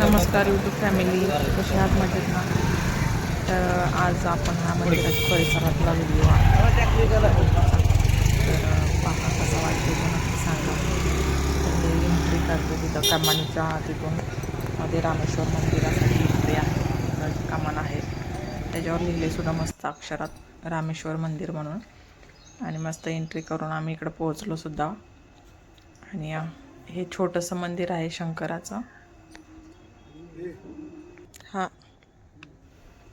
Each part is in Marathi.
नमस्कार यूट्यूब फॅमिली कशी आहात? मजेत ना? तर आज आपण हा मंदिराच्या परिसरातला व्हिडिओ तर पाहा कसा वाटतो तो नक्की सांगा. तर मी एंट्री करतो तिथं कमानीच्या तिथून. मध्ये रामेश्वर मंदिरासाठी एंट्री आहे. कमान आहे. त्याच्यावर लिहिले सुद्धा मस्त अक्षरात रामेश्वर मंदिर म्हणून. आणि मस्त एंट्री करून आम्ही इकडं पोहोचलो सुद्धा. आणि हे छोटंसं मंदिर आहे शंकराचं. हा.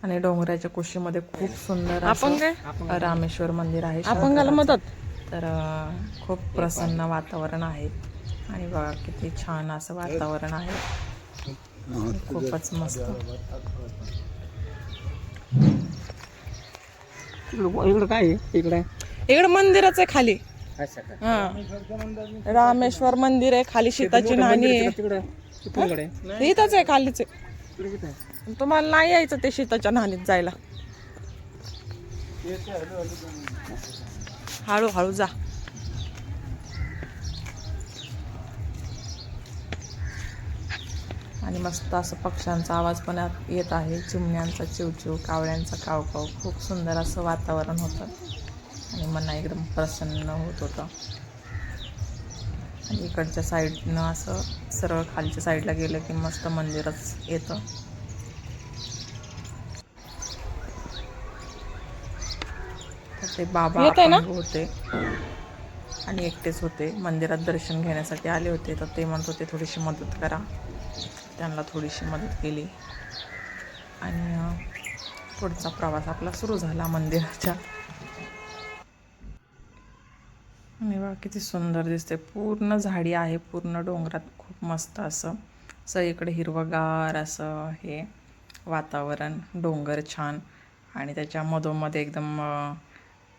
आणि डोंगराच्या कुशीमध्ये खूप सुंदर आपण काय रामेश्वर मंदिर आहे. अपंगाला मदत? तर खूप प्रसन्न वातावरण आहे. आणि बघा किती छान असं वातावरण आहे. खूपच मस्त. इकडं काय आहे? इकडे. इकडे मंदिरच आहे खाली. हा. रामेश्वर मंदिर आहे. खाली सीताची नाणी आहे. इथंच आहे खालीच आहे. तुम्हाला नाही यायचं ते सीताच्या नाणीत जायला. हळू हळू जा. आणि मस्त असं पक्ष्यांचा आवाज पण यात येत आहे. चिमण्यांचा चिवचिव कावळ्यांचा कावकाव. खूप सुंदर असं वातावरण होतं. आणि मना एकदम प्रसन्न होत होतं. आणि इकडच्या साईडनं असं सरळ खालच्या साईडला गेलं की मस्त मंदिरच येतं. ते बाबा होते. आणि एकटेच होते. मंदिरात दर्शन घेण्यासाठी आले होते. तर ते म्हणत होते थोडीशी मदत करा. त्यांना थोडीशी मदत केली. आणि पुढचा प्रवास आपला सुरू झाला मंदिराच्या आणि बघा किती सुंदर दिसते. पूर्ण झाडी आहे पूर्ण डोंगरात खूप मस्त असं. असं इकडे हिरवगार असं हे वातावरण डोंगर छान. आणि त्याच्या मधोमध एकदम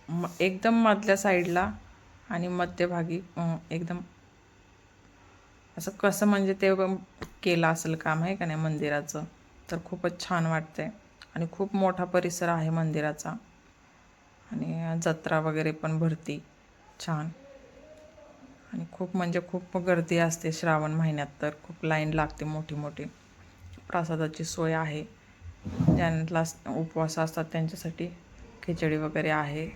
म एकदम मधल्या साईडला आणि मध्यभागी एकदम असं कसं म्हणजे ते केलं असेल काम आहे का नाही मंदिराचं? तर खूपच छान वाटते आणि खूप मोठा परिसर आहे मंदिराचा. आणि जत्रा वगैरे पण भरती. छान. आणि खूप म्हणजे खूप गर्दी असते श्रावण महिन्यात तर खूप लाईन लागते मोठी मोठी. प्रसादाची सोय आहे. ज्यांना उपवास असतात त्यांच्यासाठी खिचडी वगैरे आहे.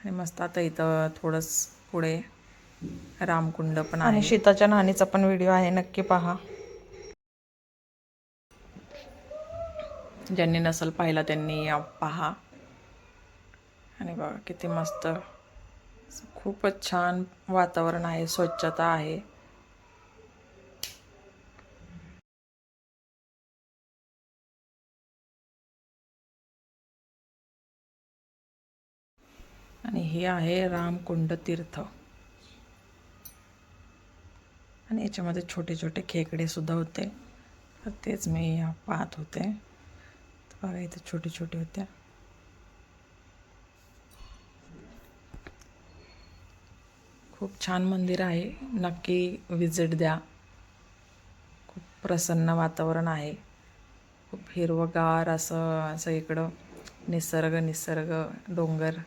आणि मस्त आता इथं थोडंच पुढे रामकुंड पण आहे. शीताच्या नाणीचा पण व्हिडिओ आहे नक्की पहा. ज्यांनी नसल पाहिला त्यांनी पहा. आणि बघा किती मस्त खूपच छान वातावरण आहे स्वच्छता आहे. आणि हे आहे रामकुंड तीर्थ. आणि याच्यामध्ये छोटे छोटे खेकडे सुद्धा होते. तर तेच मी पाहत होते. बघा इथे छोटे छोटे होत्या. खूप छान मंदिर आहे. नक्की विजिट द्या. खूप प्रसन्न वातावरण आहे. खूप हिरवगार असं असं इकडं निसर्ग निसर्ग डोंगर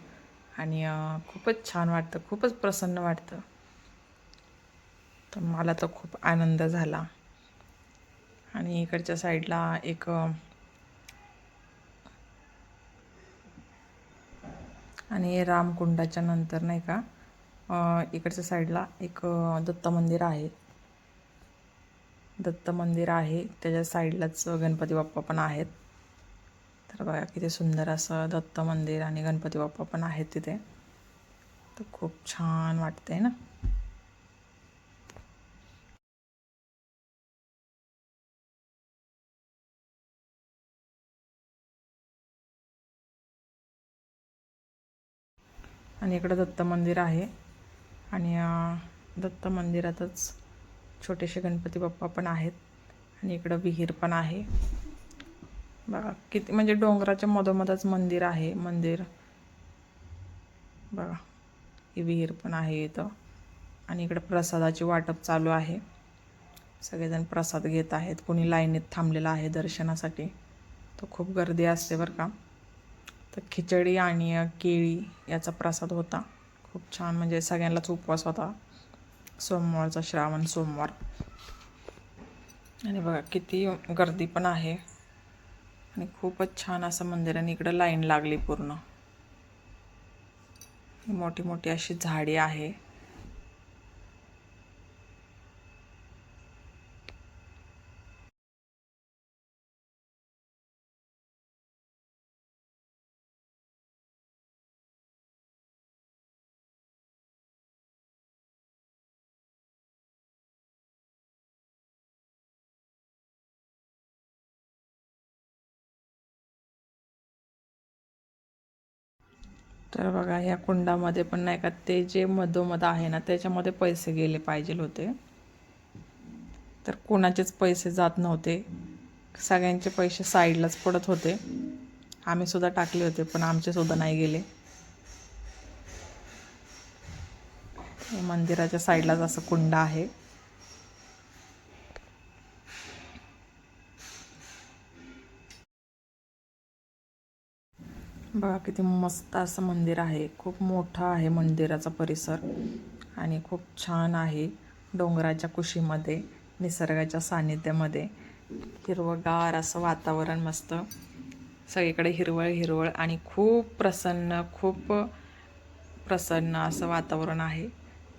आणि खूपच छान वाटतं. खूपच प्रसन्न वाटतं. तर मला तर खूप आनंद झाला. आणि इकडच्या साईडला एक आणि रामकुंडाच्या नंतर नाही का इकडच्या साईडला एक दत्त मंदिर आहे. दत्त मंदिर आहे. त्याच्या साईडलाच गणपती बाप्पा पण आहेत. तर बघा किती सुंदर असं दत्त मंदिर आणि गणपती बाप्पा पण आहेत तिथे. तर खूप छान वाटतंय ना? आणि इकडं दत्त मंदिर आहे. आणि दत्त मंदिरातच छोटेसे गणपती बाप्पा पण आहेत आणि इकडं विहीर पण आहे. बघा किती म्हणजे डोंगराच्या मधोमधच मंदिर आहे मंदिर. बघा ही विहीर पण आहे इथं. आणि इकडं प्रसादाची वाटप चालू आहे. सगळेजण प्रसाद घेत आहेत. कोणी लाईनीत थांबलेलं आहे दर्शनासाठी. तर खूप गर्दी असते बरं का. तर खिचडी आणि केळी याचा प्रसाद होता. खूप छान म्हणजे सगळ्यांनाच उपवास होता. सोमवारचा श्रावण सोमवार. आणि बघा किती गर्दी पण आहे. आणि खूपच छान असं मंदिर आणि इकडं लाईन लागली पूर्ण. मोठी मोठी अशी झाडी आहे. तर बघा ह्या कुंडामध्ये पण नाही का ते जे मधोमध आहे ना त्याच्यामध्ये पैसे गेले पाहिजे होते. तर कोणाचेच पैसे जात नव्हते. सगळ्यांचे पैसे साईडलाच पडत होते. आम्ही सुद्धा टाकले होते पण आमचे सुद्धा नाही गेले. मंदिराच्या साईडलाच असं कुंड आहे. बघा किती मस्त असं मंदिर आहे. खूप मोठं आहे मंदिराचा परिसर आणि खूप छान आहे डोंगराच्या कुशीमध्ये निसर्गाच्या सानिध्यामध्ये हिरवंगार असं वातावरण मस्त. सगळीकडे हिरवळ हिरवळ आणि खूप प्रसन्न खूप प्रसन्न असं वातावरण आहे.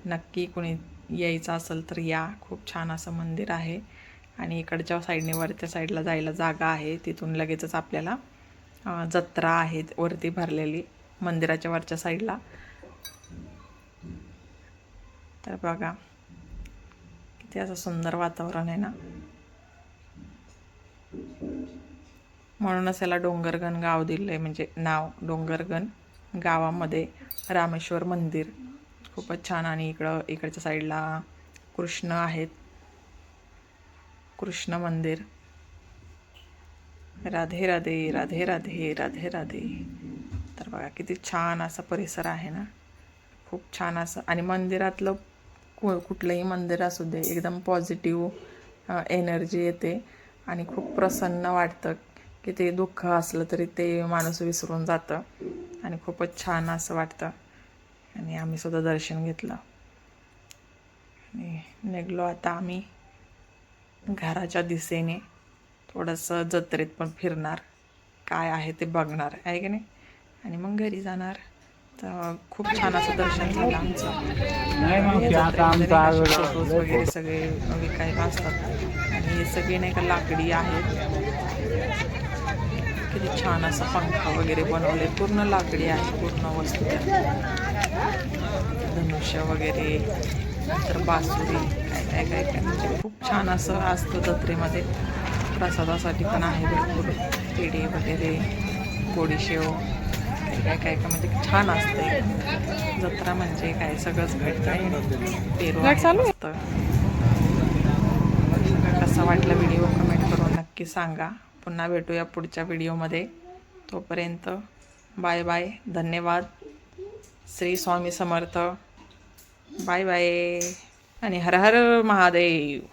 नक्की कुणी यायचं असेल तर या. खूप छान असं मंदिर आहे आणि इकडच्या साईडने वरच्या साईडला जायला जागा आहे. तिथून लगेचच आपल्याला जत्रा आहेत वरती भरलेली मंदिराच्या वरच्या साईडला. तर बघा किती असं सुंदर वातावरण आहे ना. म्हणूनच याला डोंगरगण गाव दिलं आहे म्हणजे नाव डोंगरगण गावामध्ये रामेश्वर मंदिर. खूपच छान आणि इकडं इकडच्या साईडला कृष्ण आहेत. कृष्ण मंदिर. राधे राधे राधे राधे राधे राधे. तर बघा किती छान असा परिसर आहे ना. खूप छान असं. आणि मंदिरातलं कु कुठलंही मंदिर असू दे एकदम पॉझिटिव्ह एनर्जी येते. आणि खूप प्रसन्न वाटतं की ते दुःख असलं तरी ते माणूस विसरून जातं. आणि खूपच छान असं वाटतं. आणि आम्ही सुद्धा दर्शन घेतलं. आणि निघलो आता आम्ही घराच्या दिशेने. थोडंसं जत्रेत पण फिरणार. काय आहे ते बघणार आहे की नाही? आणि मग घरी जाणार. तर खूप छान असं दर्शन झालं आमचं. फोटोज वगैरे सगळे विकायला असतात. आणि हे सगळे नाही का लाकडी आहेत. किती छान असं पंखा वगैरे बनवले. पूर्ण लाकडी आहे पूर्ण वस्तू. धनुष्य वगैरे नंतर बासुरी काय काय काय काय म्हणजे खूप छान असं असतं जत्रेमध्ये. प्रसादासाठी पण आहे भरपूर पेढे वगैरे गोडीशेव काय काय काय म्हणजे छान असते जत्रा म्हणजे काय सगळंच भेटतं पेरू आहे? मस्त. कसा वाटला व्हिडिओ कमेंट करून नक्की सांगा. पुन्हा भेटूया पुढच्या व्हिडिओमध्ये. तोपर्यंत बाय बाय. धन्यवाद. श्री स्वामी समर्थ. Bye bye. आणि हर हर महादेव.